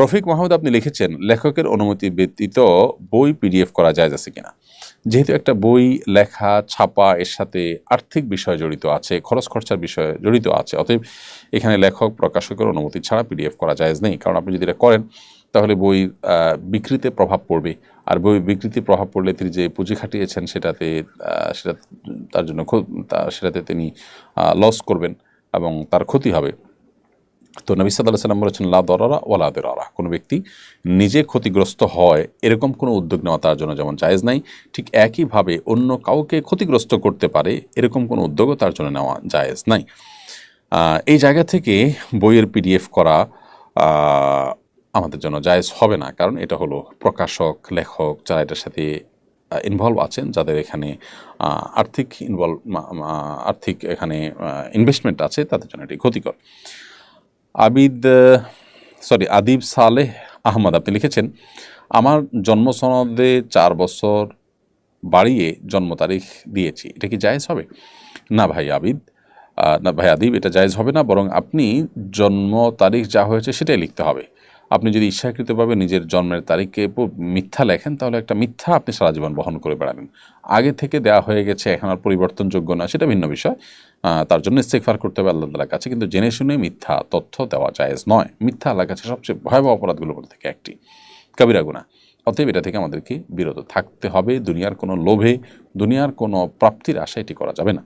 রফিক মাহমুদ আপনি লিখেছেন, লেখকের অনুমতি ব্যতীত বই পিডিএফ করা যায় আছে কিনা? যেহেতু একটা বই, লেখা, ছাপা, এর সাথে আর্থিক বিষয় জড়িত আছে, খরচ খরচার বিষয় জড়িত আছে, অতএব এখানে লেখক প্রকাশকের অনুমতি ছাড়া পিডিএফ করা যায় নেই। কারণ আপনি যদি এটা করেন, তাহলে বই বিক্রিতে প্রভাব পড়বে। আর বই বিক্রিতে প্রভাব পড়লে তিনি যে পুঁজি খাটিয়েছেন সেটাতে সেটা, তার জন্য সেটাতে তিনি লস করবেন এবং তার ক্ষতি হবে। তো নবী সাল্লাহ সাল্লাম বলেছেন, লা দরারা ওলা দেরারা। কোনো ব্যক্তি নিজে ক্ষতিগ্রস্ত হয়, এরকম কোনো উদ্যোগ নেওয়া তার জন্য যেমন জায়েজ নাই, ঠিক একইভাবে অন্য কাউকে ক্ষতিগ্রস্ত করতে পারে, এরকম কোনো উদ্যোগও তার জন্য নেওয়া জায়েজ নাই। এই জায়গা থেকে বইয়ের পিডিএফ করা আমাদের জন্য জায়েজ হবে না, কারণ এটা হলো প্রকাশক, লেখক যারা এটার সাথে ইনভলভ আছেন, যাদের এখানে আর্থিক ইনভলভ আর্থিক এখানে ইনভেস্টমেন্ট আছে, তাদের জন্য এটি ক্ষতিকর। আবিদ সরি আদিব সালেহ আহমদ, আপনি লিখেছেন, আমার জন্ম সনদে চার বছর বাড়িয়ে জন্ম তারিখ দিয়েছি। এটা কি জায়েজ হবে? না ভাই আবিদ না ভাই আদিব, এটা জায়েজ হবে না, বরং আপনি জন্ম তারিখ যা হয়েছে সেটাই লিখতে হবে। আপনি যদি ইচ্ছাকৃতভাবে নিজের জন্মের তারিখকে মিথ্যা লেখেন, তাহলে একটা মিথ্যা আপনি সারা জীবন বহন করে বেড়াবেন। আগে থেকে দেওয়া হয়ে গেছে, এখন আর পরিবর্তনযোগ্য না, সেটা ভিন্ন বিষয়। তার জন্য ইস্তেকফার করতে হবে আল্লাহ তালার কাছে, কিন্তু জেনে শুনে মিথ্যা তথ্য দেওয়া জায়েজ নয়। মিথ্যা আল্লাহর কাছে সবচেয়ে ভয়াবহ অপরাধগুলোর মধ্যে থেকে একটি। কবিরা গুণা অতএব এটা থেকে আমাদেরকে বিরত থাকতে হবে। দুনিয়ার কোনো লোভে, দুনিয়ার কোনো প্রাপ্তির আশা এটি করা যাবে না।